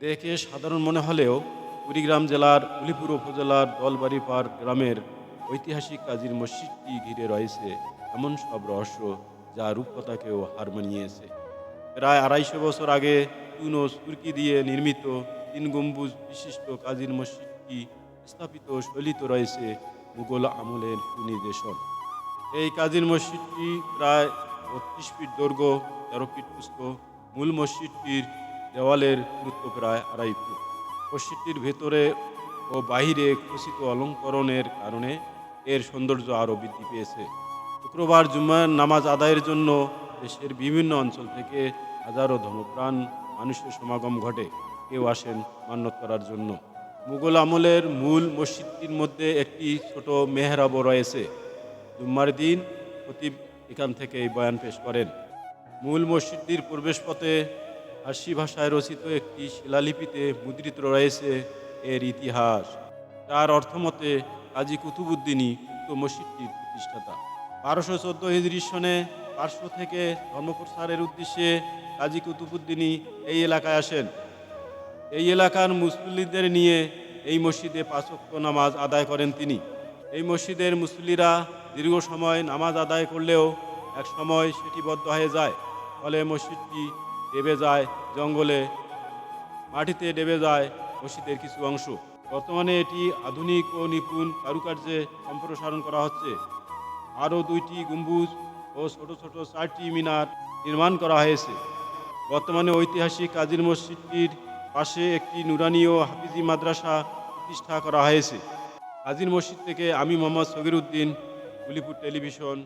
দেখে সাধারণ মনে হলেও কুড়িগ্রাম জেলার উলিপুর উপজেলার দলবাড়ি পার্ক গ্রামের ঐতিহাসিক কাজীর মসজিদটি ঘিরে রয়েছে এমন সব রহস্য যা রূপকথাকেও হার মানিয়েছে। প্রায় আড়াইশো বছর আগে চুন সুরকি দিয়ে নির্মিত তিন গম্বুজ বিশিষ্ট কাজীর মসজিদটি স্থাপিত শৈলিত রয়েছে মুঘল আমলের সুনির্দেশন এই কাজীর মসজিদটি প্রায় বত্রিশ ফিট দৈর্ঘ্য, তেরো ফিট প্রস্থ মূল মসজিদটির দেওয়ালের গুরুত্ব প্রায় আড়াই ফুট। মসজিদটির ভেতরে ও বাহিরে খচিত অলঙ্করণের কারণে এর সৌন্দর্য আরও বৃদ্ধি পেয়েছে। শুক্রবার জুম্মার নামাজ আদায়ের জন্য দেশের বিভিন্ন অঞ্চল থেকে হাজারো ধর্মপ্রাণ মানুষের সমাগম ঘটে। কেউ আসেন মান্যত করার জন্য। মুঘল আমলের মূল মসজিদটির মধ্যে একটি ছোট মেহরাবও রয়েছে। জুম্মার দিন খতিব এখান থেকে এই বয়ান পেশ করেন। মূল মসজিদটির প্রবেশপথে ফার্সি ভাষায় রচিত একটি শিলালিপিতে মুদ্রিত রয়েছে এর ইতিহাস। তার অর্থমতে কাজী কুতুবুদ্দিনই উক্ত মসজিদটির প্রতিষ্ঠাতা। বারোশো চোদ্দ হিজরি সনে পার্শ্ব থেকে ধর্মপ্রসারের উদ্দেশ্যে কাজী কুতুবুদ্দিনই এই এলাকায় আসেন। এই এলাকার মুসল্লিদের নিয়ে এই মসজিদে পাঁচক্য নামাজ আদায় করেন তিনি। এই মসজিদের মুসল্লিরা দীর্ঘ সময় নামাজ আদায় করলেও এক সময় সেটি বদ্ধ হয়ে যায়। ফলে মসজিদটি ডেবে যায় জঙ্গলে, মাটিতে ডেবে যায় মসজিদের কিছু অংশ। বর্তমানে এটি আধুনিক ও নিপুণ কারুকার্যে সম্প্রসারণ করা হচ্ছে। আরও দুইটি গম্বুজ ও ছোট ছোট চারটি মিনার নির্মাণ করা হয়েছে। বর্তমানে ঐতিহাসিক কাজীর মসজিদটির পাশে একটি নুরানি ও হাফিজি মাদ্রাসা প্রতিষ্ঠা করা হয়েছে। কাজীর মসজিদ থেকে আমি Mohammad Sagir Uddin television.